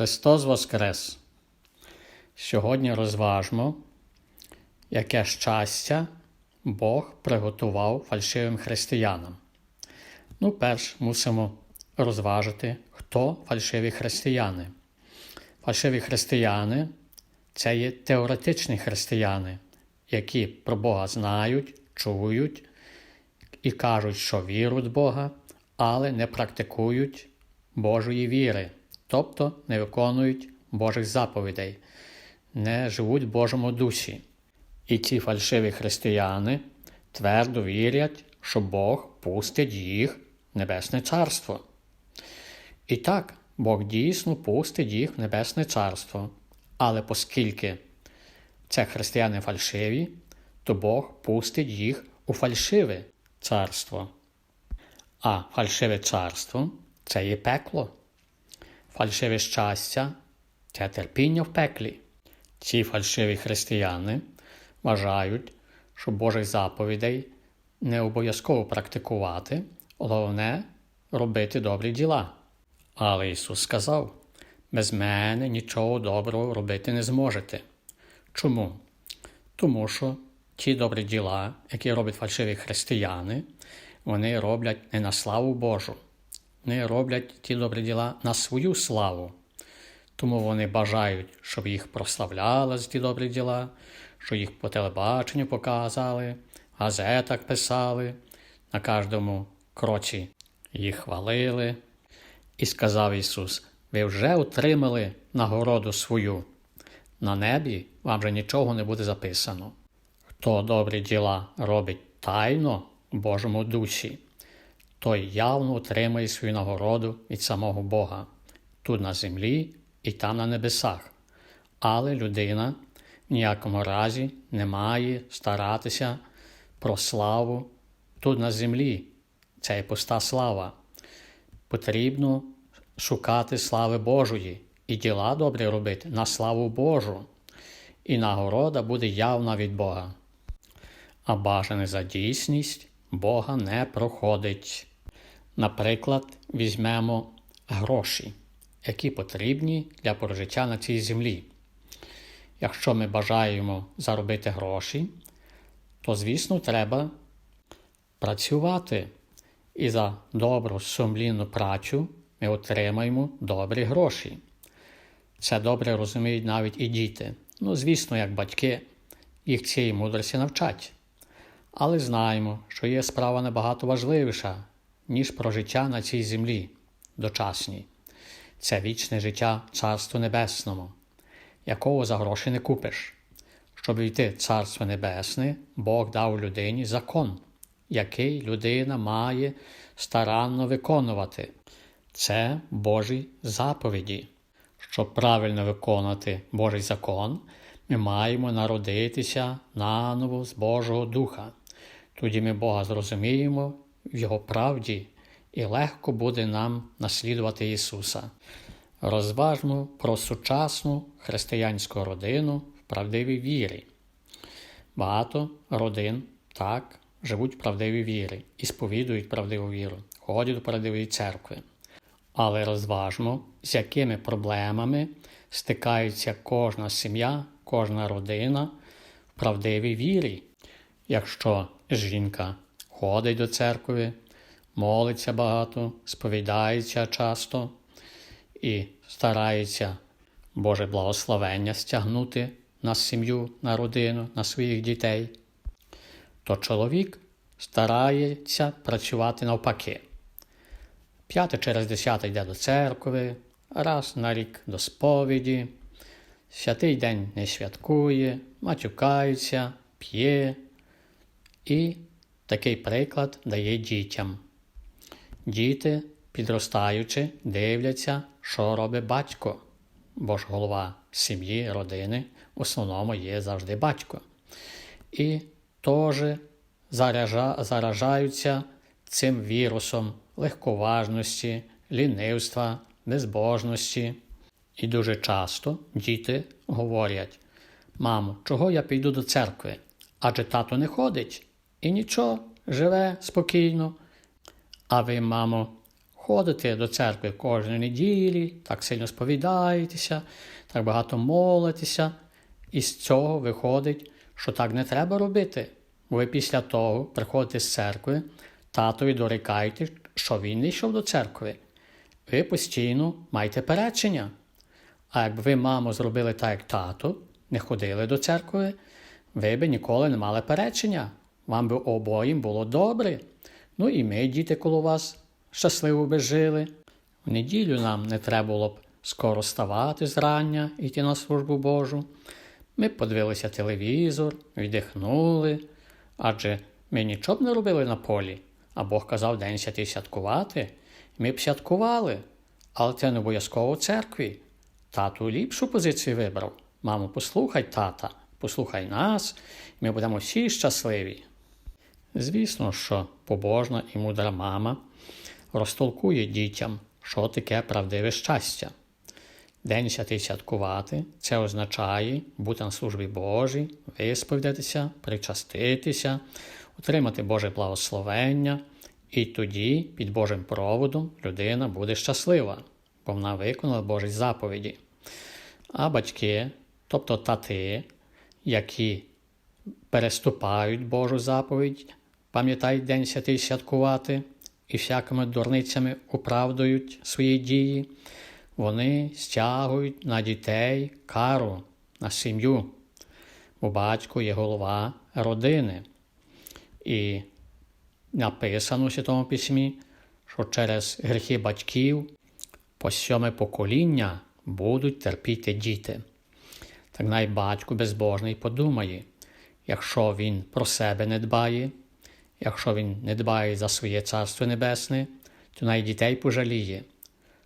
Христос Воскрес! Сьогодні розважмо, яке щастя Бог приготував фальшивим християнам. Ну, перш мусимо розважити, хто фальшиві християни. Фальшиві християни це є теоретичні християни, які про Бога знають, чують і кажуть, що вірують в Бога, але не практикують Божої віри, тобто не виконують Божих заповідей, не живуть в Божому дусі. І ці фальшиві християни твердо вірять, що Бог пустить їх в Небесне Царство. І так, Бог дійсно пустить їх в Небесне Царство. Але оскільки це християни фальшиві, то Бог пустить їх у фальшиве царство. А фальшиве царство це є пекло. Фальшиве щастя це терпіння в пеклі. Ці фальшиві християни вважають, що Божих заповідей не обов'язково практикувати, головне робити добрі діла. Але Ісус сказав: без мене нічого доброго робити не зможете. Чому? Тому що ті добрі діла, які роблять фальшиві християни, вони роблять не на славу Божу. Вони роблять ті добрі діла на свою славу. Тому вони бажають, щоб їх прославляли за ті добрі діла, що їх по телебаченню показали, газетах писали, на кожному кроці їх хвалили. І сказав Ісус: ви вже отримали нагороду свою. На небі вам же нічого не буде записано. Хто добрі діла робить тайно в Божому дусі, той явно отримає свою нагороду від самого Бога, тут на землі і там на небесах. Але людина в ніякому разі не має старатися про славу тут на землі. Це є пуста слава. Потрібно шукати слави Божої і діла добрі робити на славу Божу, і нагорода буде явна від Бога. А бажане за дійсність Бога не проходить. Наприклад, візьмемо гроші, які потрібні для прожиття на цій землі. Якщо ми бажаємо заробити гроші, то, звісно, треба працювати. І за добру сумлінну працю ми отримаємо добрі гроші. Це добре розуміють навіть і діти. Ну, звісно, як батьки їх цієї мудрості навчать. Але знаємо, що є справа набагато важливіша, ніж про життя на цій землі, дочасній. Це вічне життя Царству Небесному, якого за гроші не купиш. Щоб йти в Царство Небесне, Бог дав людині закон, який людина має старанно виконувати. Це Божі заповіді. Щоб правильно виконати Божий закон, ми маємо народитися наново з Божого Духа. Тоді ми Бога зрозуміємо в Його правді і легко буде нам наслідувати Ісуса. Розважмо про сучасну християнську родину в правдивій вірі. Багато родин так живуть в правдивій вірі і сповідують правдиву віру, ходять до правдивої церкви. Але розважмо, з якими проблемами стикається кожна сім'я, кожна родина в правдивій вірі. Якщо жінка ходить до церкви, молиться багато, сповідається часто і старається Боже благословення стягнути на сім'ю, на родину, на своїх дітей, то чоловік старається працювати навпаки. П'яте через десяте йде до церкви, раз на рік до сповіді, святий день не святкує, матюкається, п'є і такий приклад дає дітям. Діти, підростаючи, дивляться, що робить батько, бо ж голова сім'ї, родини в основному є завжди батько. І теж заражаються цим вірусом легковажності, лінивства, безбожності. І дуже часто діти говорять: Мамо, чого я піду до церкви? Адже тато не ходить і нічого, живе спокійно. А ви, мамо, ходите до церкви кожної неділі, так сильно сповідаєтеся, так багато молитеся, і з цього виходить, що так не треба робити. Ви після того приходите з церкви, татові дорікаєте, що він не йшов до церкви. Ви постійно маєте перечення. А якби ви, мамо, зробили так, як тато, не ходили до церкви, ви б ніколи не мали перечення. Вам би обоїм було добре. Ну і ми, діти, коло вас, щасливо би жили. В неділю нам не треба було б скоро ставати зрання і йти на службу Божу. Ми подивилися телевізор, віддихнули, адже ми нічого б не робили на полі, а Бог казав день святий святкувати. Ми б святкували, але це не обов'язково в церкві. Тату ліпшу позицію вибрав. Мамо, послухай тата, послухай нас, ми будемо всі щасливі. Звісно, що побожна і мудра мама розтолкує дітям, що таке правдиве щастя. День святий святкувати це означає бути на службі Божій, висповідатися, причаститися, отримати Боже благословення, і тоді під Божим проводом людина буде щаслива, бо вона виконала Божі заповіді. А батьки, тобто тати, які переступають Божу заповідь, пам'ятають День святий святкувати і всякими дурницями оправдують свої дії, вони стягують на дітей кару, на сім'ю, бо батько є голова родини. І написано в Святому Письмі, що через гріхи батьків по сьоме покоління будуть терпіти діти. Так най батько безбожний подумає, якщо він про себе не дбає, якщо він не дбає за своє царство небесне, то най дітей пожаліє,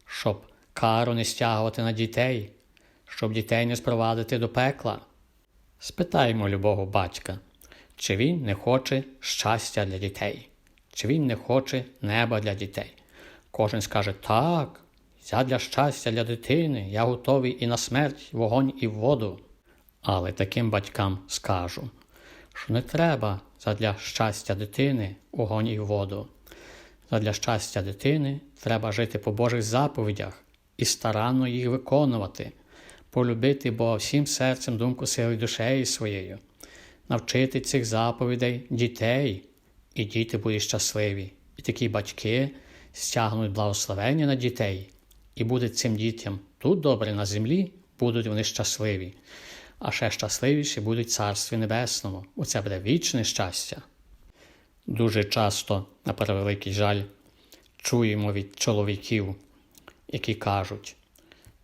щоб кару не стягувати на дітей, щоб дітей не спровадити до пекла. Спитаємо любого батька, чи він не хоче щастя для дітей, чи він не хоче неба для дітей. Кожен скаже так, я для щастя для дитини, я готовий і на смерть, вогонь і воду. Але таким батькам скажу, що не треба задля щастя дитини огонь і воду. Задля щастя дитини треба жити по Божих заповідях і старанно їх виконувати, полюбити Бога всім серцем, думку, силою душею своєю, навчити цих заповідей дітей, і діти будуть щасливі. І такі батьки стягнуть благословення на дітей, і буде цим дітям тут добре на землі, будуть вони щасливі, а ще щасливіші будуть Царстві Небесному. Оце буде вічне щастя. Дуже часто, на превеликий жаль, чуємо від чоловіків, які кажуть,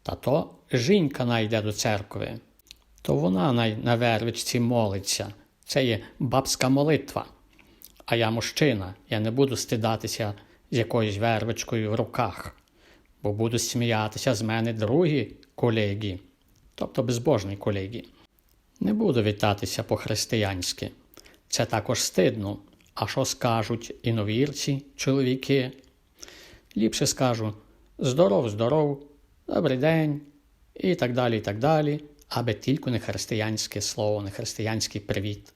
та то жінка найде до церкви, то вона най на вервичці молиться. Це є бабська молитва. А я мужчина, я не буду стидатися з якоюсь вервичкою в руках, бо будуть сміятися з мене другі колеги, тобто безбожні колеги. Не буду вітатися по-християнськи. Це також стидно. А що скажуть іновірці, чоловіки? Ліпше скажу здоров, здоров, добрий день і так далі, і так далі, аби тільки не християнське слово, не християнський привіт.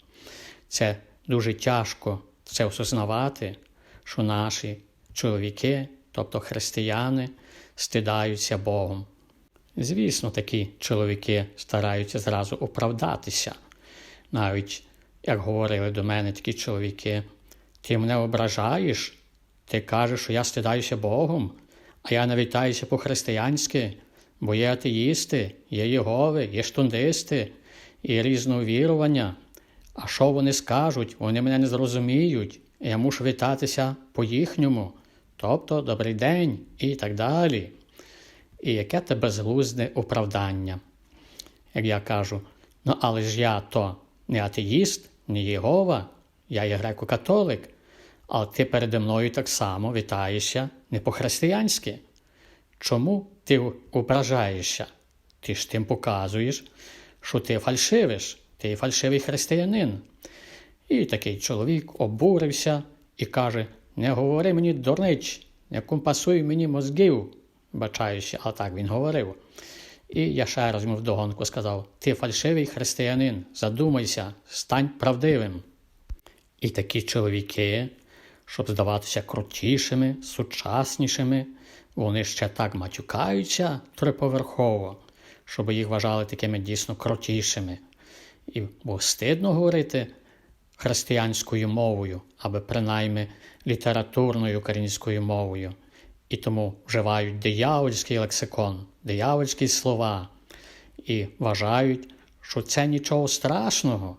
Це дуже тяжко це осознавати, що наші чоловіки, тобто християни, стидаються Богом. Звісно, такі чоловіки стараються зразу оправдатися. Навіть, як говорили до мене такі чоловіки, ти мене ображаєш, ти кажеш, що я стидаюся Богом, а я не вітаюся по-християнськи, бо є атеїсти, є Єгови, є штундисти, є різновірування. А що вони скажуть? Вони мене не зрозуміють, я мушу вітатися по-їхньому, тобто добрий день і так далі. І яке те безглузне оправдання. Як я кажу, ну але ж я то не атеїст, не Єгова, я є греко-католик, але ти переді мною так само вітаєшся не по-християнськи. Чому ти ображаєшся? Ти ж тим показуєш, що ти фальшивиш, ти фальшивий християнин. І такий чоловік обурився і каже: Не говори мені дурнич, не компасуй мені мозгів, бачаючи, а так він говорив. І я ще раз йому вдогонку сказав: Ти фальшивий християнин, задумайся, стань правдивим. І такі чоловіки, щоб здаватися крутішими, сучаснішими, вони ще так матюкаються триповерхово, щоб їх вважали такими дійсно крутішими. І бо стидно говорити християнською мовою, або принаймні літературною українською мовою. І тому вживають диявольський лексикон, диявольські слова і вважають, що це нічого страшного,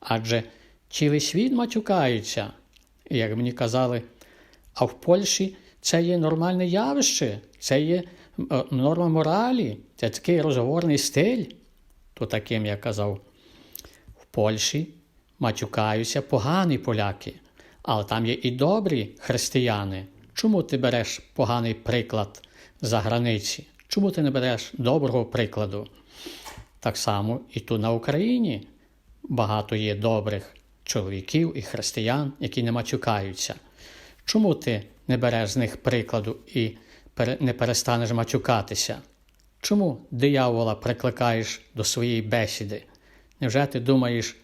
адже цілий світ матюкається. Як мені казали, а в Польщі це є нормальне явище, це є е, норма моралі, це такий розговорний стиль. То таким я казав, в Польщі матюкаються погані поляки, але там є і добрі християни. Чому ти береш поганий приклад за границі? Чому ти не береш доброго прикладу? Так само і тут на Україні багато є добрих чоловіків і християн, які не матюкаються. Чому ти не береш з них прикладу і не перестанеш матюкатися? Чому диявола прикликаєш до своєї бесіди? Невже ти думаєш,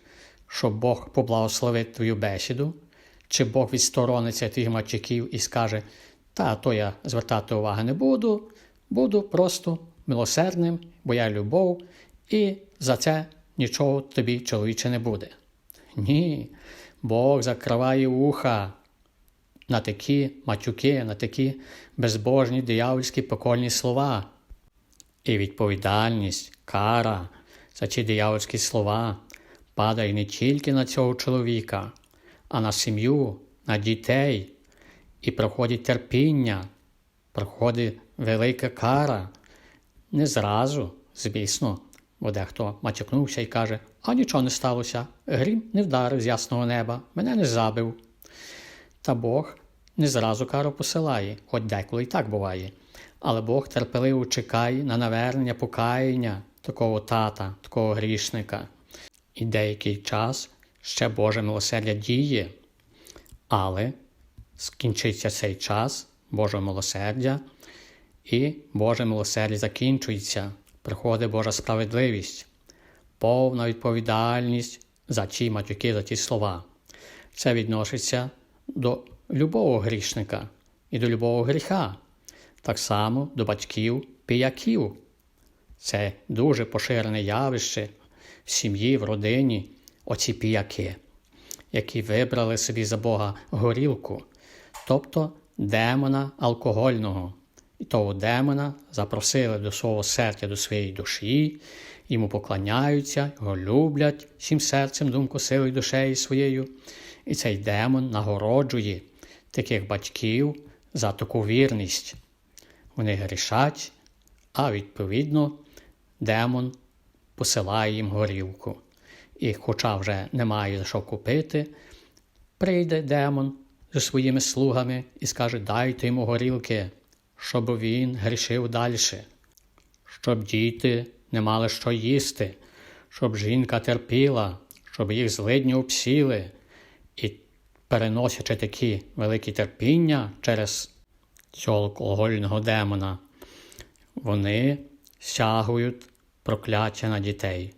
що Бог поблагословить твою бесіду? Чи Бог відсторониться тих матюків і скаже, та то я звертати уваги не буду, буду просто милосердним, бо я любов, і за це нічого тобі, чоловіче, не буде. Ні, Бог закриває вуха на такі матюки, на такі безбожні диявольські покольні слова. І відповідальність, кара за ці диявольські слова падає не тільки на цього чоловіка, а на сім'ю, на дітей, і проходить терпіння, проходить велика кара. Не зразу, звісно, бо дехто матюкнувся і каже, а нічого не сталося, грім не вдарив з ясного неба, мене не забив. Та Бог не зразу кару посилає, хоч деколи і так буває. Але Бог терпеливо чекає на навернення покаяння такого тата, такого грішника. І деякий час ще Боже милосердя діє. Але скінчиться цей час Божого милосердя, і Боже милосердя закінчується, приходить Божа справедливість, повна відповідальність за ті матюки, за ті слова. Це відноситься до любого грішника і до любого гріха, так само до батьків піяків. Це дуже поширене явище в сім'ї, в родині, оці піяки, які вибрали собі за Бога горілку, тобто демона алкогольного. І того демона запросили до свого серця, до своєї душі, йому поклоняються, його люблять всім серцем, думку, силою душею своєю. І цей демон нагороджує таких батьків за таку вірність. Вони грішать, а відповідно демон посилає їм горілку. І, хоча вже немає за що купити, прийде демон зі своїми слугами і скаже: Дайте йому горілки, щоб він грішив далі, щоб діти не мали що їсти, щоб жінка терпіла, щоб їх злидні обсіли. І переносячи такі великі терпіння через цього алкогольного демона, вони стягують прокляття на дітей,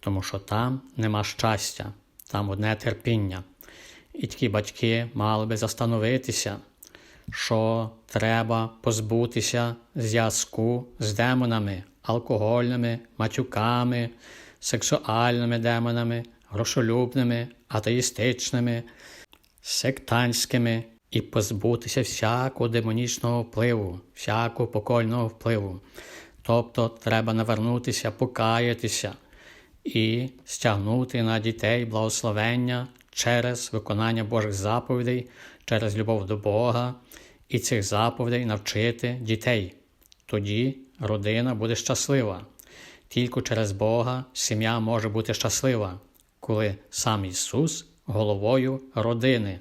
тому що там нема щастя, там одне терпіння. І такі батьки мали би застановитися, що треба позбутися зв'язку з демонами, алкогольними, матюками, сексуальними демонами, грошолюбними, атеїстичними, сектантськими і позбутися всякого демонічного впливу, всякого покольного впливу. Тобто треба навернутися, покаятися і стягнути на дітей благословення через виконання Божих заповідей, через любов до Бога і цих заповідей навчити дітей. Тоді родина буде щаслива. Тільки через Бога сім'я може бути щаслива, коли сам Ісус головою родини.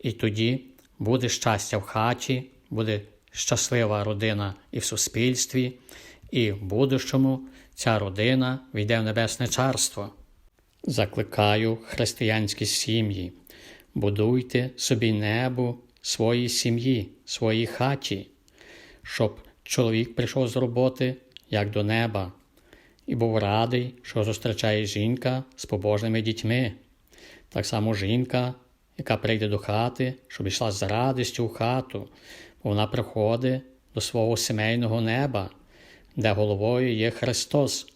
І тоді буде щастя в хаті, буде щаслива родина і в суспільстві, і в будущому ця родина війде в Небесне Царство. Закликаю християнські сім'ї, будуйте собі небо своїй сім'ї, своїй хаті, щоб чоловік прийшов з роботи як до неба, і був радий, що зустрічає жінка з побожними дітьми. Так само жінка, яка прийде до хати, щоб йшла з радістю в хату, бо вона приходить до свого сімейного неба, де головою є Христос,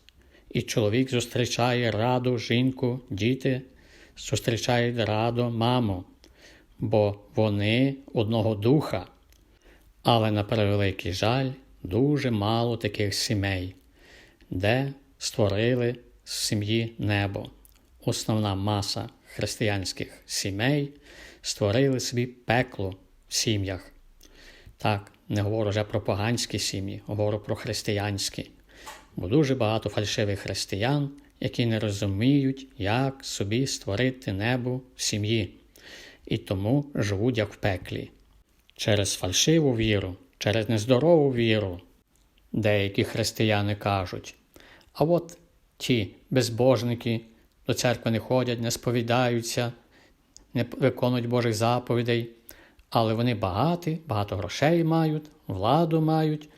і чоловік зустрічає раду жінку, діти зустрічають раду маму, бо вони одного духа. Але на превеликий жаль, дуже мало таких сімей, де створили з сім'ї небо. Основна маса християнських сімей створили собі пекло в сім'ях. Так, не говорю вже про поганські сім'ї, говорю про християнські. Бо дуже багато фальшивих християн, які не розуміють, як собі створити небо в сім'ї, і тому живуть як в пеклі. Через фальшиву віру, через нездорову віру. Деякі християни кажуть, а от ті безбожники до церкви не ходять, не сповідаються, не виконують Божих заповідей, але вони багаті, багато грошей мають, владу мають.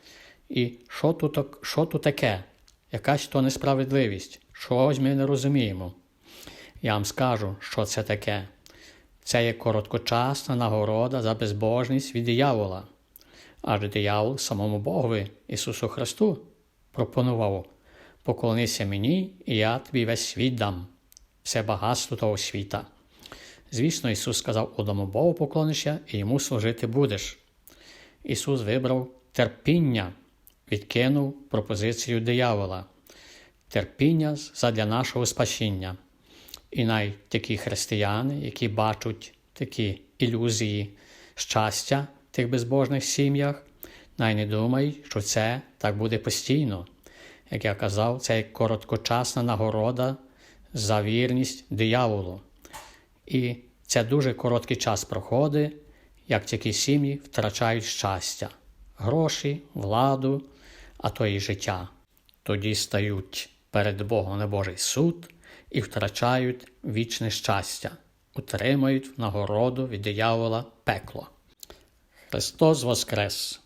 І що тут, що тут таке? Якась то несправедливість, щось ми не розуміємо. Я вам скажу, що це таке. Це є короткочасна нагорода за безбожність від диявола. Адже диявол самому Богові, Ісусу Христу, пропонував поклонися мені, і я тобі весь світ дам, все багатство того світа. Звісно, Ісус сказав одному Богу поклонишся і йому служити будеш. Ісус вибрав терпіння, відкинув пропозицію диявола, терпіння задля нашого спасіння. І навіть такі християни, які бачать такі ілюзії щастя в тих безбожних сім'ях, навіть не думають, що це так буде постійно. Як я казав, це короткочасна нагорода за вірність дияволу. І це дуже короткий час проходить, як такі сім'ї втрачають щастя, гроші, владу, а то і життя. Тоді стають перед Богом на Божий суд і втрачають вічне щастя, утримають нагороду від диявола пекло. Христос Воскрес!